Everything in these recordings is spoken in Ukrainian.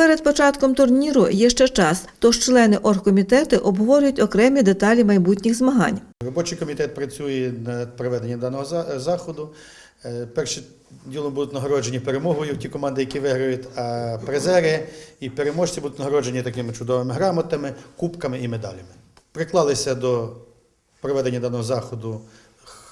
Перед початком турніру є ще час, тож члени оргкомітету обговорюють окремі деталі майбутніх змагань. Робочий комітет працює над проведенням даного заходу. Е, Перше діло будуть нагороджені перемогою ті команди, які виграють, а призери і переможці будуть нагороджені такими чудовими грамотами, кубками і медалями. Приклалися до проведення даного заходу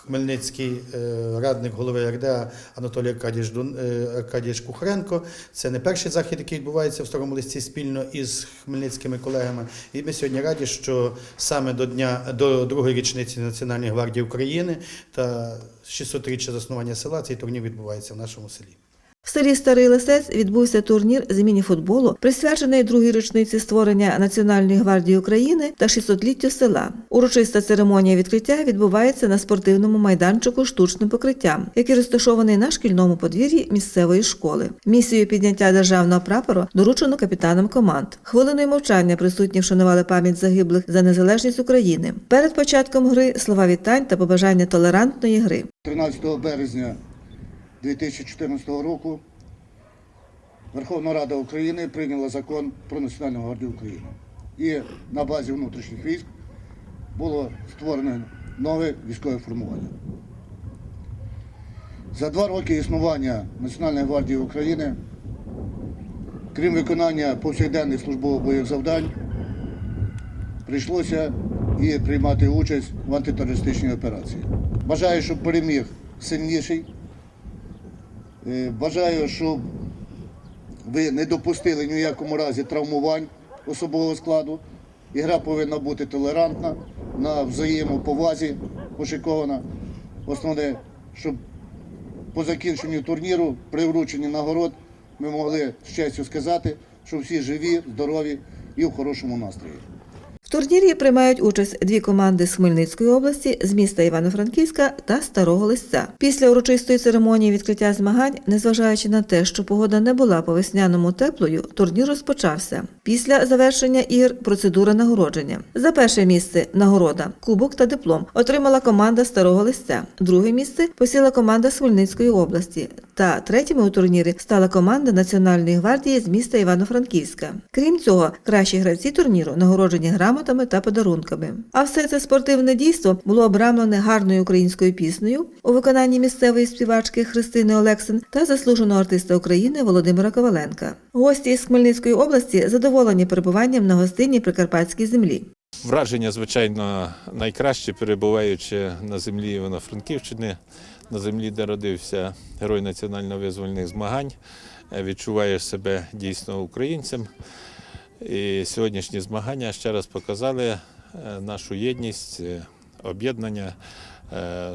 Хмельницький е, радник голови РДА Анатолій Аркадійович е, Аркадійович Кухаренко. Це не перший захід, який відбувається в старому листі спільно із хмельницькими колегами. І ми сьогодні раді, що саме до дня до другої річниці Національної гвардії України та 600-річчя заснування села цей турнір відбувається в нашому селі. В селі Старий Лисець відбувся турнір з міні-футболу, присвячений другій річниці створення Національної гвардії України та 600-літтю села. Урочиста церемонія відкриття відбувається на спортивному майданчику штучним покриттям, який розташований на шкільному подвір'ї місцевої школи. Місію підняття державного прапору доручено капітанам команд. Хвилиною мовчання присутні вшанували пам'ять загиблих за незалежність України. Перед початком гри слова вітань та побажання толерантної гри. 13 березня 2014 року Верховна Рада України прийняла закон про Національну гвардію України. І на базі внутрішніх військ було створено нове військове формування. За два роки існування Національної гвардії України, крім виконання повсякденних службово-бойових завдань, прийшлося і приймати участь в антитерористичній операції. Бажаю, щоб переміг сильніший. Е, Бажаю, щоб ви не допустили ні в якому разі травмувань особового складу. Ігра повинна бути толерантна, на взаємоповазі пошикована. Основне, щоб по закінченню турніру, при врученні нагород, ми могли з честю сказати, що всі живі, здорові і в хорошому настрої. Турнірі приймають участь дві команди з Хмельницької області, з міста Івано-Франківська та Старого Лисця. Після урочистої церемонії відкриття змагань, незважаючи на те, що погода не була по весняному теплою, турнір розпочався. Після завершення ігр процедура нагородження. За перше місце нагорода, кубок та диплом отримала команда Старого Лисця. Друге місце посіла команда Хмельницької області. Та третіми у турнірі стала команда Національної гвардії з міста Івано-Франківська. Крім цього, кращі гравці турніру нагороджені грамотами та подарунками. А все це спортивне дійство було обрамлене гарною українською піснею у виконанні місцевої співачки Христини Олексин та заслуженого артиста України Володимира Коваленка. Гості із Хмельницької області задоволені перебуванням на гостинній прикарпатській землі. Враження, звичайно, найкраще перебуваючи на землі Івано-Франківщини, на землі, де родився герой національно-визвольних змагань, відчуваєш себе дійсно українцем. І сьогоднішні змагання ще раз показали е, нашу єдність, е, об'єднання, е,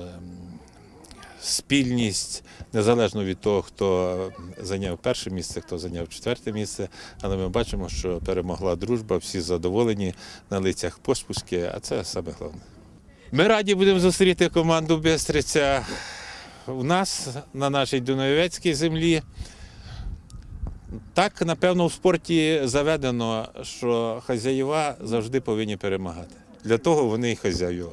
спільність, незалежно від того, хто зайняв перше місце, хто зайняв четверте місце. Але ми бачимо, що перемогла дружба, всі задоволені, на лицях поспуски, а це саме головне. Ми раді будемо зустріти команду Бестриця у нас на нашій Дунаєвецькій землі. Так, напевно, в спорті заведено, що хазяїва завжди повинні перемагати. Для того вони і хазяїва.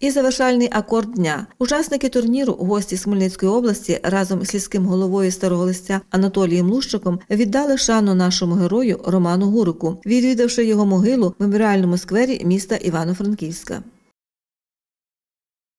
І завершальний акорд дня. Учасники турніру, гості з Хмельницької області, разом із сільським головою старого листя Анатолієм Лущиком віддали шану нашому герою Роману Гурику, відвідавши його могилу в меморіальному сквері міста Івано-Франківська.